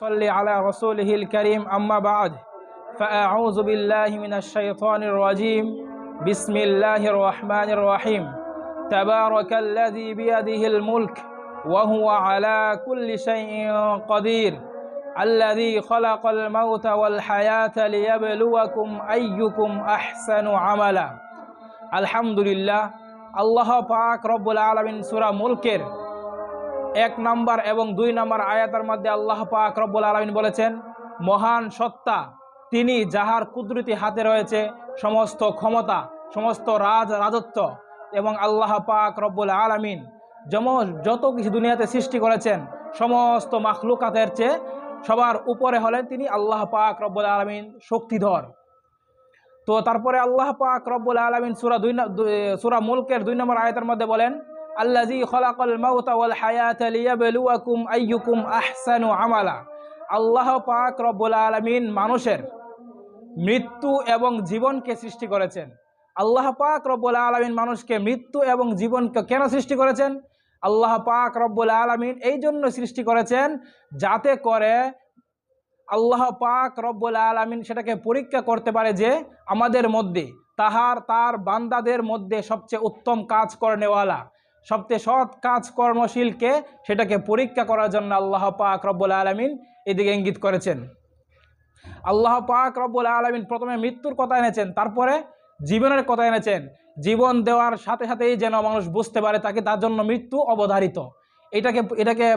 صل على رسوله الكريم أما بعد فأعوذ بالله من الشيطان الرجيم بسم الله الرحمن الرحيم تبارك الذي بيده الملك وهو على كل شيء قدير الذي خلق الموت والحياة ليبلوكم أيكم أحسن عملا الحمد لله আল্লাহ পাক রব্বুল আলমিন সুরা মুলকের এক নাম্বার এবং দুই নাম্বার আয়াতের মধ্যে আল্লাহ পাক রব্বুল আলমিন বলেছেন, মহান সত্তা, তিনি যাহার কুদরতি হাতে রয়েছে, সমস্ত ক্ষমতা, সমস্ত রাজ, রাজত্ব এবং আল্লাহ পাক রব্বুল আলমিন যেমন যত কিছু দুনিয়াতে সৃষ্টি করেছেন, সমস্ত মাখলুকাতের চেয়ে সবার উপরে হলেন তিনি আল্লাহ পাক রব্বুল আলমিন শক্তিধর। তো তারপরে আল্লাহ পাক রব্বুল আলমিন সুরা দুই সুরা মুলকের দুই নম্বর আয়তের মধ্যে বলেন আল্লাজি খলাকল মাউতা ওয়াল হায়াত লিয়াবলুয়াকুম আইয়ুকুম আহসানু আমালা। আল্লাহ পাক রব্বুল আলমিন মানুষের মৃত্যু এবং জীবনকে সৃষ্টি করেছেন। আল্লাহ পাক রব্বুল আলমিন মানুষকে মৃত্যু এবং জীবনকে কেন সৃষ্টি করেছেন? আল্লাহ পাক রব্বুল আলমিন এই জন্য সৃষ্টি করেছেন যাতে করে আল্লাহ পাক রব্বুল আলমিন সেটাকে পরীক্ষা করতে পারে যে আমাদের মধ্যে, তাহার, তার বান্দাদের মধ্যে সবচেয়ে উত্তম কাজ করেনেওয়ালা। সবচেয়ে সৎ কাজ কর্মশীলকে সেটাকে পরীক্ষা করার জন্য আল্লাহ পাক রব্বুল আলমিন এদিকে ইঙ্গিত করেছেন। আল্লাহ পাক রব্বুল আলমিন প্রথমে মৃত্যুর কথা এনেছেন, তারপরে জীবনের কথা এনেছেন। জীবন দেওয়ার সাথে সাথেই যেন মানুষ বুঝতে পারে তাকে, তার জন্য মৃত্যু অবধারিত। এটাকে এটাকে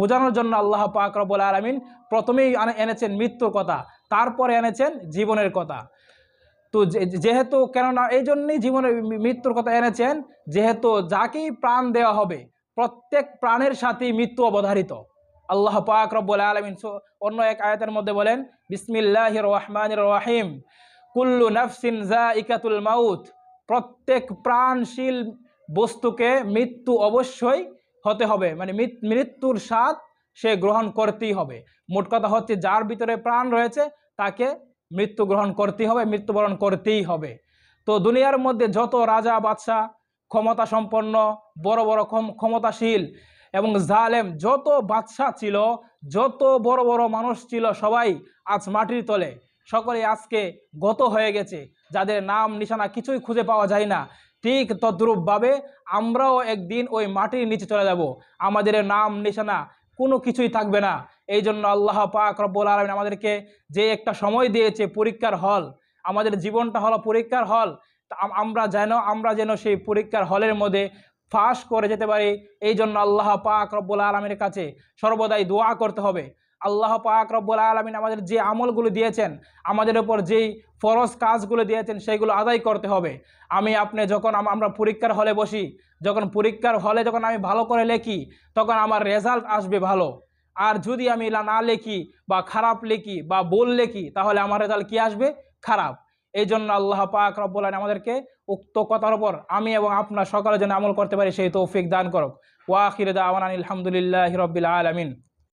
বোঝানোর জন্য আল্লাহ পাক রব্বুল আলমিন প্রথমেই এনেছেন মৃত্যুর কথা, তারপরে এনেছেন জীবনের কথা। তো যেহেতু কেননা এই জন্যই জীবনের মৃত্যুর কথা এনেছেন, যেহেতু যাকেই প্রাণ দেওয়া হবে, প্রত্যেক প্রাণের সাথেই মৃত্যু অবধারিত। আল্লাহ পাক রব্বুল আলমিন অন্য এক আয়াতের মধ্যে বলেন বিসমিল্লাহ রহমান রহিম। কুল্লু নফসিন জা ইকাতুল মাউত। প্রত্যেক প্রাণশীল বস্তুকে মৃত্যু অবশ্যই হতে হবে। মানে মৃত্যুর স্বাদ সে গ্রহণ করতেই হবে। মোট কথা হচ্ছে, যার ভিতরে প্রাণ রয়েছে, তাকে মৃত্যু গ্রহণ করতেই হবে, মৃত্যুবরণ করতেই হবে। তো দুনিয়ার মধ্যে যত রাজা, বাদশাহ ক্ষমতা সম্পন্ন বড় বড় ক্ষম- ক্ষমতাশীল এবং জালেম, যত বাদশাহ ছিল, যত বড় বড় মানুষ ছিল, সবাই আজ মাটির তলে। সকলে আজকে গত হয়ে গেছে, যাদের নাম, নিশানা কিছুই খুঁজে পাওয়া যায় না। ঠিক তদ্রূপভাবে আমরাও একদিন ওই মাটির নিচে চলে যাব। আমাদের নাম, নিশানা কোনো কিছুই থাকবে না। এই জন্য আল্লাহ পাক রব্বুল আলমিন আমাদেরকে যে একটা সময় দিয়েছে পরীক্ষার হল, আমাদের জীবনটা হলো পরীক্ষার হল আমরা যেন আমরা যেন সেই পরীক্ষার হলের মধ্যে ফাঁস করে যেতে পারি এই জন্য আল্লাহ পাক রব্বুল আলমীর কাছে সর্বদাই দোয়া করতে হবে। আল্লাহ পাক রব্বুল আলমিন আমাদের যে আমলগুলো দিয়েছেন, আমাদের উপর যেই ফরজ কাজগুলো দিয়েছেন, সেইগুলো আদায় করতে হবে। আমি আপনি যখন আমরা পরীক্ষার হলে বসি, যখন পরীক্ষার হলে যখন আমি ভালো করে লেখি, তখন আমার রেজাল্ট আসবে ভালো। আর যদি আমি এলা না লেখি বা খারাপ লেখি বা বল লেখি, তাহলে আমার রেজাল্ট কি আসবে? খারাপ। এই জন্য আল্লাহ পাক রব্বুল আমাদেরকে উক্ত কথার উপর আমি এবং আপনার সকালে যেন আমল করতে পারি, সেই তৌফিক দান করক। ওয়াখির দাওয়ান আলহামদুলিল্লাহ রবিল আলমিন।